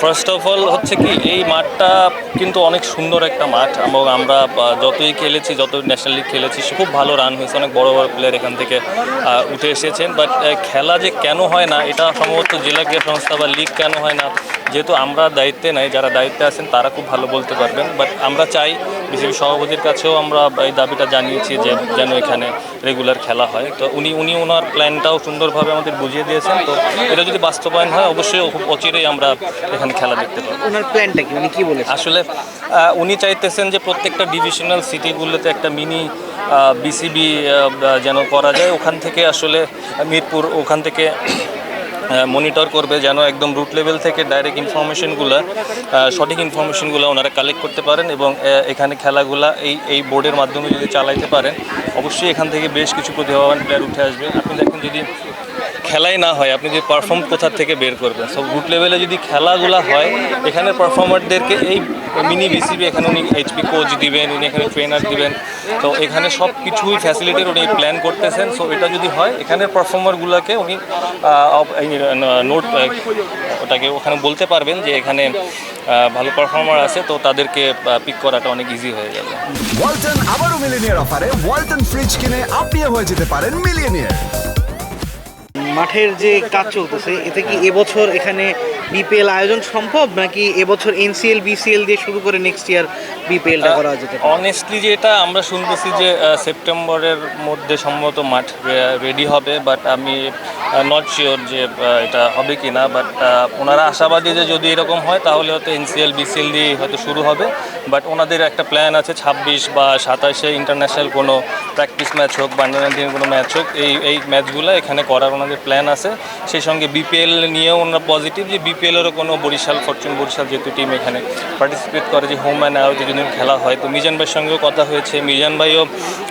First of all হচ্ছে কি, এই মাঠটা কিন্তু অনেক সুন্দর একটা মাঠ এবং আমরা যতই খেলেছি যত ন্যাশনাল লিগ খেলেছি খুব ভালো রান হয়েছে, অনেক বড় বড় প্লেয়ার এখান থেকে উঠে এসেছেন। বাট খেলা যে কেন হয় না, এটা সম্ভবত জেলা ক্রীড়া সংস্থা বা লিগ কেন হয় না, যেহেতু আমরা দায়িত্বে নাই, যারা দায়িত্বে আছেন, তারা খুব ভালো বলতে পারবেন। বাট আমরা চাই বিসিবি সভাপতির কাছেও আমরা এই দাবিটা জানিয়েছি যে, যেন এখানে রেগুলার খেলা হয়। তো উনি উনি ওনার প্ল্যানটাও সুন্দরভাবে আমাদের বুঝিয়ে দিয়েছেন। তো এটা যদি বাস্তবায়ন হয়, অবশ্যই অচিরেই আমরা এখানে খেলা দেখতে পাবো। ওনার প্ল্যানটা কি? উনি কি বলেছেন? আসলে উনি চাইতেছেন যে প্রত্যেকটা ডিভিশনাল সিটিগুলোতে একটা মিনি বিসিবি যেন করা যায়। ওখান থেকে আসলে মিরপুর ওখান থেকে মনিটর করবে যেন একদম রুট লেভেল থেকে ডাইরেক্ট ইনফরমেশনগুলো সঠিক ইনফরমেশনগুলো ওনারা কালেক্ট করতে পারেন এবং এখানে খেলাগুলা এই এই বোর্ডের মাধ্যমে যদি চালাইতে পারেন অবশ্যই এখান থেকে বেশ কিছু প্রতিভাবান প্লেয়ার উঠে আসবে। আপনি দেখেন যদি খেলাই না হয়, আপনি যদি পারফর্ম কোথা থেকে বের করবেন? সব রুট লেভেলে যদি খেলাগুলো হয়, এখানে পারফর্মারদেরকে এই মিনি বিসিবি এখানে উনি এইচপি কোচ দিবেন, উনি এখানে ট্রেনার দিবেন। তো এখানে সব কিছুই ফ্যাসিলিটির উনি প্ল্যান করতেছেন। সো এটা যদি হয় এখানের পারফর্মারগুলোকে উনি নোট ওটাকে ওখানে বলতে পারবেন যে এখানে ভালো পারফর্মার আছে, তো তাদেরকে পিক করাটা অনেক ইজি হয়ে যাবে। ওয়ালটন আবারও মিলিনিয়ার অফারে ওয়ালটন ফ্রিজ কিনে আপনিও হয়ে যেতে পারেন মিলিয়নিয়ার মাঠের যে কাজ চলতেছে, এতে কি এবছর এখানে বিপিএল আয়োজন সম্ভব, নাকি এবছর এনসিএল, বিসিএল দিয়ে শুরু করে নেক্সট ইয়ার বিপিএলটা করা যেতে অনেস্টলি যেটা আমরা শুনতেছি যে সেপ্টেম্বরের মধ্যে সম্ভবত মাঠ রেডি হবে বাট আমি নট শিওর যে এটা হবে কি না বাট ওনারা আশাবাদী যে যদি এরকম হয়, তাহলে হয়তো এনসিএল, বিসিএল দিয়ে হয়তো শুরু হবে। বাট ওনাদের একটা প্ল্যান আছে, ছাব্বিশ বা সাতাশে ইন্টারন্যাশনাল কোনো প্র্যাকটিস ম্যাচ হোক বা আন্ডার কোনো ম্যাচ হোক, এই এই ম্যাচগুলো এখানে করার ওনাদের প্ল্যান আছে। সেই সঙ্গে বিপিএল নিয়েও ওনারা পজিটিভ যে বিপিএলেরও কোনো বরিশাল, ফরচুন বরিশাল যেহেতু টিম এখানে পার্টিসিপেট করে, যে হোম অ্যান্ড আউট যদি খেলা হয়। তো মিজান ভাইয়ের সঙ্গেও কথা হয়েছে। মিজান ভাইও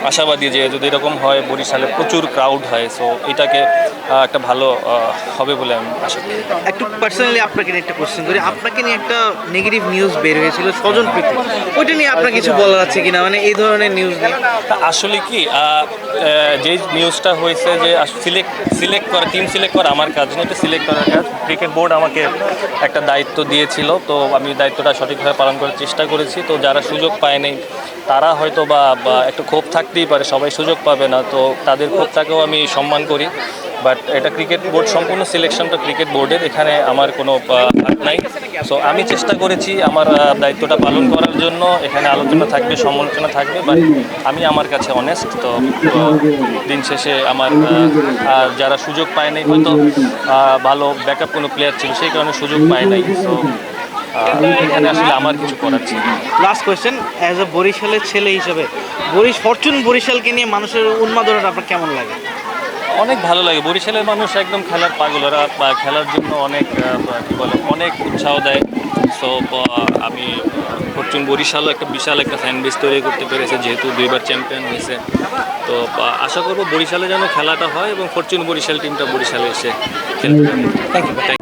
আশাবাদী যে যদি এরকম হয়, বরিশালে প্রচুর ক্রাউড হয়। সো এটাকে একটা ভালো হবে বলে আমি আশা করি। একটু পার্সোনালি আপনাকে নিয়ে একটা কোশ্চেন করি। আপনাকে নিয়ে একটা নেগেটিভ নিউজ বের হয়েছিল স্বজন প্রীতি। ওইটা নিয়ে আপনার কিছু বলার আছে কিনা? মানে এই ধরনের নিউজ আসলে কি যে নিউজটা হয়েছে যে সিলেক্ট সিলেক্ট করা টিম সিলেক্ট করা আমার কাজ না এটা সিলেক্ট করার কাজ। ক্রিকেট বোর্ড আমাকে একটা দায়িত্ব দিয়েছিল তো আমি দায়িত্বটা সঠিকভাবে পালন করার চেষ্টা করেছি। তো যারা সুযোগ পায়নি তারা হয়তো বা বা একটু ক্ষোভ থাকতেই পারে সবাই সুযোগ পাবে না। তো তাদের ক্ষোভটাকেও আমি সম্মান করি। বাট এটা ক্রিকেট বোর্ড সম্পূর্ণ সিলেকশনটা ক্রিকেট বোর্ডের এখানে আমার কোনো হাত নাই। সো আমি চেষ্টা করেছি আমার দায়িত্বটা পালন করার জন্য। এখানে আলোচনা থাকবে, সমালোচনা থাকবে। বাট আমি আমার কাছে অনেস্ট তো দিন শেষে আমার যারা সুযোগ পায় নাই, হয়তো ভালো ব্যাকআপ কোনো প্লেয়ার ছিল, সেই কারণে সুযোগ পায় নাই। সো এখানে আসলে আমার কিছু করার ছিল লাস্ট কোয়েশ্চেন অ্যাজ এ বরিশালের ছেলে হিসেবে, বরিশ ফরচুন বরিশালকে নিয়ে মানুষের উন্মাদনাটা আপনার কেমন লাগে? অনেক ভালো লাগে। বরিশালের মানুষ একদম খেলার পাগল। ওরা খেলার জন্য অনেক কী বলে, অনেক উৎসাহ দেয়। সো আমি ফরচুন বরিশালও একটা বিশাল একটা ফ্যান বেস তৈরি করতে পেরেছে, যেহেতু দুইবার চ্যাম্পিয়ন হয়েছে। তো আশা করব বরিশালে যেন খেলাটা হয় এবং ফরচুন বরিশাল টিমটা বরিশালে এসে খেলতে